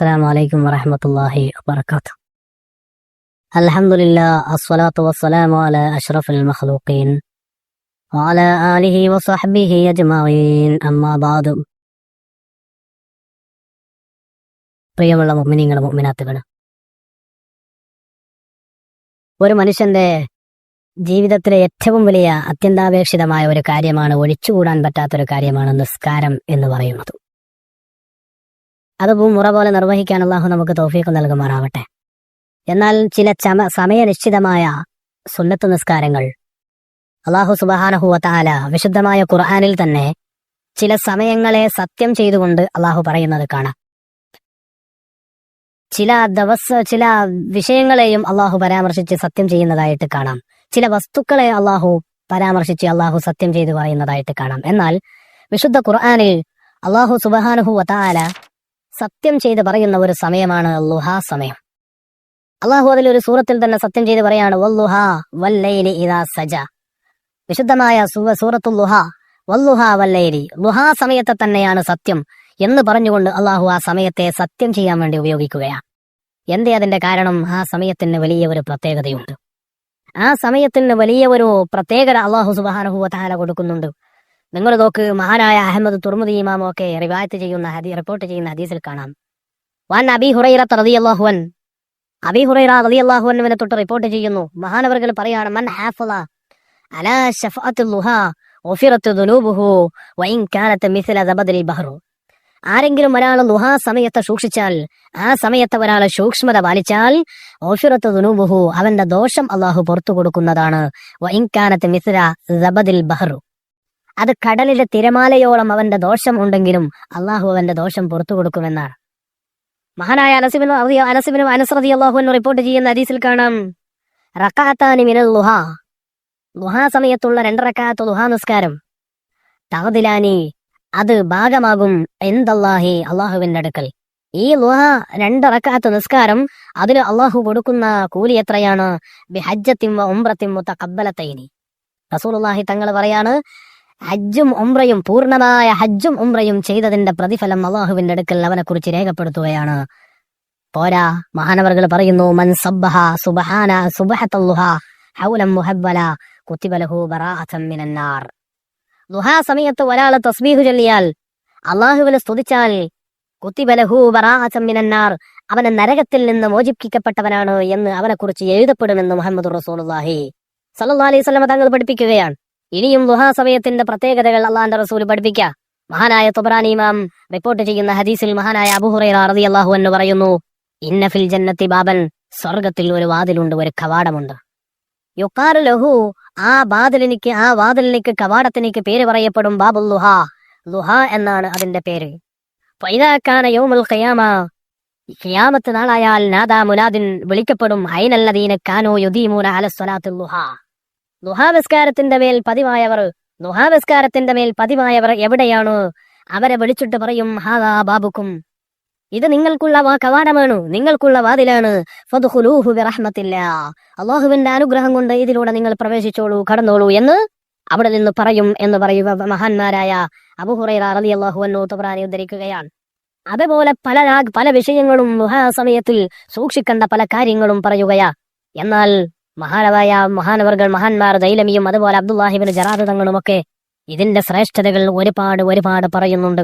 السلام عليكم ورحمة الله وبركاته الحمد لله الصلاة والسلام على أشرف المخلوقين وعلى آله وصحبه أجمعين أما بعد പ്രിയമുള്ള മുഅ്മിനീങ്ങളെ മുഅ്മിനാത്തുകൾ ഒരു മനുഷ്യന്റെ ജീവിതത്തിലെ ഏറ്റവും വലിയ അത്യന്താപേക്ഷിതമായ ഒരു കാര്യമാണ് ഒഴിച്ചുകൂടാൻ പറ്റാത്തൊരു കാര്യമാണ് നിസ്കാരം എന്ന് പറയുന്നത് അത് മുറ പോലെ നിർവഹിക്കാൻ അള്ളാഹു നമുക്ക് തൗഫീഖ് നൽകുമാറാവട്ടെ. എന്നാൽ ചില ചമ സമയനിശ്ചിതമായ സുന്നത്ത് നിസ്കാരങ്ങൾ. അള്ളാഹു സുബഹാനഹുവത്താല വിശുദ്ധമായ ഖുർആാനിൽ തന്നെ ചില സമയങ്ങളെ സത്യം ചെയ്തുകൊണ്ട് അള്ളാഹു പറയുന്നത് കാണാം. ചില ദിവസ ചില വിഷയങ്ങളെയും അള്ളാഹു പരാമർശിച്ച് സത്യം ചെയ്യുന്നതായിട്ട് കാണാം. ചില വസ്തുക്കളെ അള്ളാഹു പരാമർശിച്ച് അള്ളാഹു സത്യം ചെയ്തു പറയുന്നതായിട്ട് കാണാം. എന്നാൽ വിശുദ്ധ ഖുർആാനിൽ അള്ളാഹു സുബഹാനുഹു വതാല സത്യം ചെയ്ത് പറയുന്ന ഒരു സമയമാണ് ലുഹാ സമയം. അള്ളാഹു അതിൽ ഒരു സൂറത്തിൽ തന്നെ സത്യം ചെയ്ത് പറയാണ് വല്ലുഹ വല്ലൈലി സജ. വിശുദ്ധമായ സൂറ- സൂറത്തുൽ ലുഹ വല്ലുഹ വല്ലൈലി ലുഹാ സമയത്തെ തന്നെയാണ് സത്യം എന്ന് പറഞ്ഞുകൊണ്ട് അള്ളാഹു ആ സമയത്തെ സത്യം ചെയ്യാൻ വേണ്ടി ഉപയോഗിക്കുകയാണ്. എന്തേ അതിന്റെ കാരണം? ആ സമയത്തിന് വലിയ ഒരു പ്രത്യേകതയുണ്ട്. ആ സമയത്തിന് വലിയ ഒരു പ്രത്യേകത അള്ളാഹു സുബാനുഭവത്താല താല കൊടുക്കുന്നുണ്ട്. നിങ്ങൾ നോക്ക് മഹാനായ അഹമ്മദ് തുർമുദി ഇമാമും ഒക്കെ റിവായത്ത് ചെയ്യുന്ന ഹദി റിപ്പോർട്ട് ചെയ്യുന്ന ഹദീസിൽ കാണാം. വൻ അബി ഹുറൈറ അള്ളാഹുവൻ അബി ഹുറൈറ റളിയല്ലാഹുവിനെ തൊട്ട് റിപ്പോർട്ട് ചെയ്യുന്നു. മഹാനവർകൾ പറയാണ് മൻ ഹാഫല അലാ ആരെങ്കിലും ഒരാൾ ലുഹാ സമയത്തെ സൂക്ഷിച്ചാൽ ആ സമയത്തെ ഒരാൾ സൂക്ഷ്മത പാലിച്ചാൽ ഓഫിറത്ത് ദുനൂബുഹു അവന്റെ ദോഷം അള്ളാഹു പുറത്തു കൊടുക്കുന്നതാണ്. വൈൻകാനത്ത് മിസ്ല ബഹ്റു. അത് കടലിലെ തിരമാലയോളം അവന്റെ ദോഷം ഉണ്ടെങ്കിലും അള്ളാഹു അവന്റെ ദോഷം പുറത്തു കൊടുക്കുമെന്നാണ്. മഹാനായ അനസിബിനും അനസിബിനും അനസ്രതി അള്ളാഹുവിന് റിപ്പോർട്ട് ചെയ്യുന്ന ഹദീസിൽ കാണാം. റക്കാത്താനി മിനൽ ലുഹ. ലുഹാ സമയത്തുള്ള രണ്ട് റക്കാത്ത് ലുഹാ നിസ്കാരം. തഹദിലാനി അത് ഭാഗമാകും എന്തല്ലാഹി അള്ളാഹുവിന്റെ അടുക്കൽ. ഈ ലുഹ രണ്ട് റക്കാത്ത് നിസ്കാരം അതിന് അള്ളാഹു കൊടുക്കുന്ന കൂലി എത്രയാണ്? ബിഹജ്ജത്തിം ഉംറത്തിം റസൂൽ റസൂലുള്ളാഹി തങ്ങൾ പറയാണ് ഹജ്ജും ഉംറയും പൂർണമായ ഹജ്ജും ഉംറയും ചെയ്തതിന്റെ പ്രതിഫലം അള്ളാഹുവിന്റെ അടുക്കൽ അവനെ കുറിച്ച് രേഖപ്പെടുത്തുകയാണ്. പോരാ മഹാനവർകൾ പറയുന്നു മൻ സബ്ബഹ സുബഹാന സുബഹത്തുഹ ഹൗലം മുഹബ്ബല കുത്തിബലഹു ബറാഅത്തം മിനന്നാർ. ലുഹാ സമയത്ത് ഒരാൾ തസ്ബീഹു ചൊല്ലിയാൽ അള്ളാഹുവിനെ സ്തുതിച്ചാൽ കുത്തിബലഹു ബറാഅത്തം മിനന്നാർ അവനെ നരകത്തിൽ നിന്ന് മോചിപ്പിക്കപ്പെട്ടവനാണ് എന്ന് അവനെക്കുറിച്ച് എഴുതപ്പെടുമെന്ന് മുഹമ്മദ് റസൂലുള്ളാഹി. സല്ലല്ലാഹു അലൈഹി വസല്ലം തങ്ങൾ പഠിപ്പിക്കുകയാണ്. ഇനിയും സമയത്തിന്റെ പ്രത്യേകതകൾ അള്ളാന്റെ റസൂൽ പഠിപ്പിക്ക. മഹാനായ തുബറാനി ഇമാം റിപ്പോർട്ട് ചെയ്യുന്ന ഹദീസിൽ മഹാനായ അബുഹുറൈറ അള്ളാഹു എന്ന് പറയുന്നു ഇന്നഫിൽ ജന്നത്തി ബാബൻ സ്വർഗത്തിൽ ഒരു വാതിലുണ്ട് ഒരു കവാടമുണ്ട്. യുക്കാർ ലഹു ആ വാതിലിനിക്ക് ആ വാതിലിനിക്ക് കവാടത്തിനിക്ക് പേര് പറയപ്പെടും ബാബുൽ ലുഹ ലുഹ എന്നാണ് അതിന്റെ പേര്. പൈതാക്കാന യോമുൽ ഖയാമ ഖിയാമത്ത് നാളായാൽ നാദാ മുനാദിൻ വിളിക്കപ്പെടും ഹൈനല്ലദീന കാനോ യുദീമൂന അലസ്വലാത്തുൽ ലുഹ ലുഹാവിസ്കാരത്തിന്റെ മേൽ പതിവായവർ നുഹാവിസ്കാരത്തിന്റെ മേൽ പതിവായവർ എവിടെയാണ്? അവരെ വിളിച്ചിട്ട് പറയും ഹാദാ ബാബുക്കും. ഇത് നിങ്ങൾക്കുള്ള വാ കവാടമാണ് നിങ്ങൾക്കുള്ള വാതിലാണ്. അള്ളാഹുവിന്റെ അനുഗ്രഹം കൊണ്ട് ഇതിലൂടെ നിങ്ങൾ പ്രവേശിച്ചോളൂ കടന്നോളൂ എന്ന് അവിടെ നിന്ന് പറയും എന്ന് പറയുക മഹാന്മാരായ അബുഹുറൈറ തുബ്രാനി ഉദ്ധരിക്കുകയാണ്. അതുപോലെ പല പല വിഷയങ്ങളും സമയത്തിൽ സൂക്ഷിക്കേണ്ട പല കാര്യങ്ങളും പറയുകയാ. എന്നാൽ മഹാനവായ മഹാനവർകൾ മഹാന്മാർ ദൈലമിയും അതുപോലെ അബ്ദുല്ലാഹിബിന് ജറാദ് ഒക്കെ ഇതിന്റെ ശ്രേഷ്ഠതകൾ ഒരുപാട് ഒരുപാട് പറയുന്നുണ്ട്.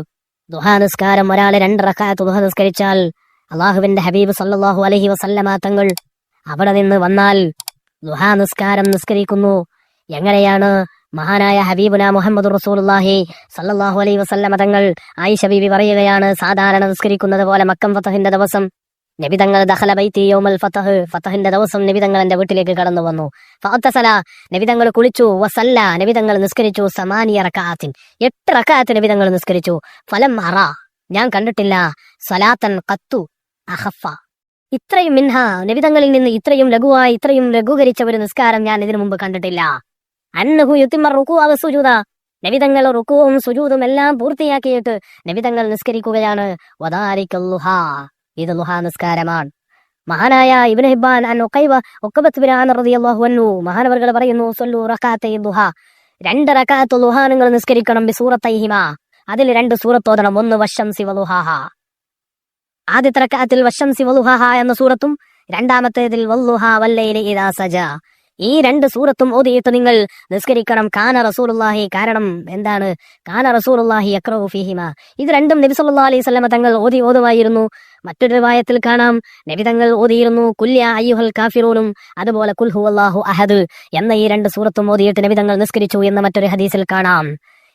ദുഹാനിസ്കാരം ഒരാൾ രണ്ട് റക്കാത്ത് ദുഹ നിസ്കരിച്ചാൽ അള്ളാഹുവിന്റെ ഹബീബ് സല്ലാഹു അലഹി വസല്ലമ തങ്ങൾ അവിടെ നിന്ന് വന്നാൽ ദുഹാ നിസ്കാരം നിസ്കരിക്കുന്നു. എങ്ങനെയാണ്? മഹാനായ ഹബീബുന മുഹമ്മദ് റസൂലുള്ളാഹി സല്ലാഹു അലൈഹി വസല്ലമ തങ്ങൾ ആയിഷ ബീബി പറയുകയാണ് സാധാരണ നിസ്കരിക്കുന്നത് പോലെ മക്കം ഫതഹിന്റെ ദിവസം നബിതങ്ങൾ ദഹല ബൈത്തി യൗമൽ ഫതഹ്. ഫതഹിന്റെ ദിവസം നബിതങ്ങൾ എന്റെ വീട്ടിലേക്ക് കടന്നു വന്നു. ഫഅത്തസല നബിതങ്ങൾ കുളിച്ചു. വസല്ല നബിതങ്ങൾ നിസ്കരിച്ചു. സമാനിയ റക്കാത്തിൻ എട്ട് റക്കാത്ത് നബിതങ്ങൾ നിസ്കരിച്ചു. ഫലം അറ. ഞാൻ കണ്ടിട്ടില്ല. സലാത്തൻ കത്തു അഹഫ. ഇത്രയും മിൻഹ നബിതങ്ങളിൽ നിന്ന് ഇത്രയും ലഘുവായി ഇത്രയും ലഘൂകരിച്ച ഒരു നിസ്കാരം ഞാൻ ഇതിനു മുമ്പ് കണ്ടിട്ടില്ല. അന്നഹു യുത്തിമർ റുക്കുവാ സുജൂത നബിതങ്ങൾ റുക്കുവും സുജൂതും എല്ലാം പൂർത്തിയാക്കിയിട്ട് നബിതങ്ങൾ നിസ്കരിക്കുകയാണ്. വദാരിക്കല്ലുഹാ ഇത് ലുഹാ നിസ്കാരമാണ് മഹാനായ ഇബ്നു ഹിബ്ബാൻ അൻ ഉഖൈബ ഉഖബത്ത് അൻഹു മഹാനവർകൾ പറയുന്നു സല്ലു റകാത്തൈ ദുഹ. രണ്ട് റകാത്ത് ലുഹാ നിങ്ങൾ നിസ്കരിക്കണം ബി സൂറത്തൈഹിമ. അതിൽ രണ്ട് സൂറത്തോതണം ഒന്ന് വശം സിവലുഹാഹ ആദ്യത്തെ റക്കാത്തിൽ വശം സിവലുഹാഹ എന്ന സൂറത്തും രണ്ടാമത്തേതിൽ വല്ലുഹ വല്ലയിലെ ഇദാ സജ. ഈ രണ്ട് സൂറത്തും ഓതിയിട്ട് നിങ്ങൾ നിസ്കരിക്കണം. കാന റസൂലുള്ളാഹി കാരണം എന്താണ്? കാന റസൂലുള്ളാഹി യക്റഹു ഫീഹിമ. ഇത് രണ്ടും നബി സല്ലല്ലാഹു അലൈഹി വസല്ലമ തങ്ങൾ ഓതി ഓതുമായിരുന്നു. മറ്റൊരു വായത്തിൽ കാണാം. നബി തങ്ങൾ ഓതിയിരുന്നു കുല്യ അയ്യുഹൽ കാഫിറൂനും അതുപോലെ കുൽഹു ഹുവല്ലാഹു അഹദ് എന്ന ഈ രണ്ട് സൂറത്തും ഓതിയിട്ട് നബി തങ്ങൾ നിസ്കരിച്ചു എന്ന മറ്റൊരു ഹദീസിൽ കാണാം.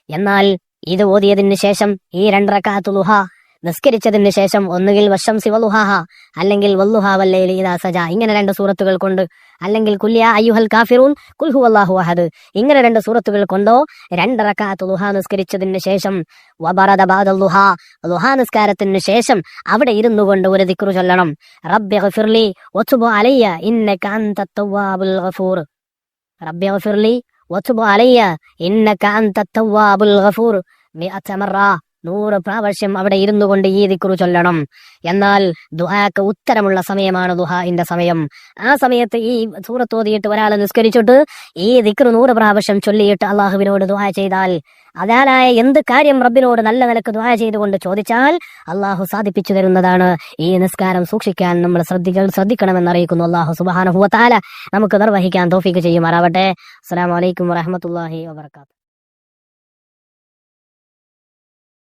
എന്നാൽ ഇത് ഓതിയതിന് ശേഷം ഈ രണ്ടര ലുഹ നിസ്കരിച്ചതിന് ശേഷം ഒന്നുകിൽ വശം ശിവലുഹാഹ അല്ലെങ്കിൽ സജ. ഇങ്ങനെ രണ്ട് സൂറത്തുകൾ കൊണ്ട് അല്ലെങ്കിൽ കുല്യ അയ്യുഹൽ കാഫിറൂൻ കുൽഹു അല്ലാഹു അഹദ്. ഇങ്ങനെ രണ്ട് സൂറത്തുകൾ കൊണ്ടോ രണ്ടറക്കാത്ത് ലുഹ നിസ്കരിച്ചതിന് ശേഷം വബറദ ബാദ ലുഹ. നിസ്കാരത്തിന് ശേഷം അവിടെ ഇരുന്നു കൊണ്ട് ഒരു ദിക്റു ചൊല്ലണം. റബ്ബി അലയ്യ ഇന്നക അൻത ഗഫൂർ. അലയ്യ ഇന്നക അൻത ഗഫൂർ. 100 മറ. നൂറ് പ്രാവശ്യം അവിടെ ഇരുന്നു കൊണ്ട് ഈ ദിക്കുറു ചൊല്ലണം. എന്നാൽ ദുഹാക്ക് ഉത്തരമുള്ള സമയമാണ് ദുഹാന്റെ സമയം. ആ സമയത്ത് ഈ സൂറത്ത് ഓതിയിട്ട് ഒരാൾ നിസ്കരിച്ചിട്ട് ഈ ദിക്ർ നൂറ് പ്രാവശ്യം ചൊല്ലിയിട്ട് അള്ളാഹുവിനോട് ദുഹാ ചെയ്താൽ അതാലായ എന്ത് കാര്യം റബ്ബിനോട് നല്ല നിലയ്ക്ക് ദുഹാ ചെയ്തുകൊണ്ട് ചോദിച്ചാൽ അള്ളാഹു സാധിപ്പിച്ചു തരുന്നതാണ്. ഈ നിസ്കാരം സൂക്ഷിക്കാൻ നമ്മൾ ശ്രദ്ധിക്കണം ശ്രദ്ധിക്കണമെന്ന് അറിയിക്കുന്നു. അള്ളാഹു സുബാനഹുവത്താല നമുക്ക് നിർവഹിക്കാൻ തോഫിക്ക് ചെയ്യുമാറാവട്ടെ. അസ്സാം വലൈക്കും വാഹമത്തല്ലാഹി വാബർക്കാത്തു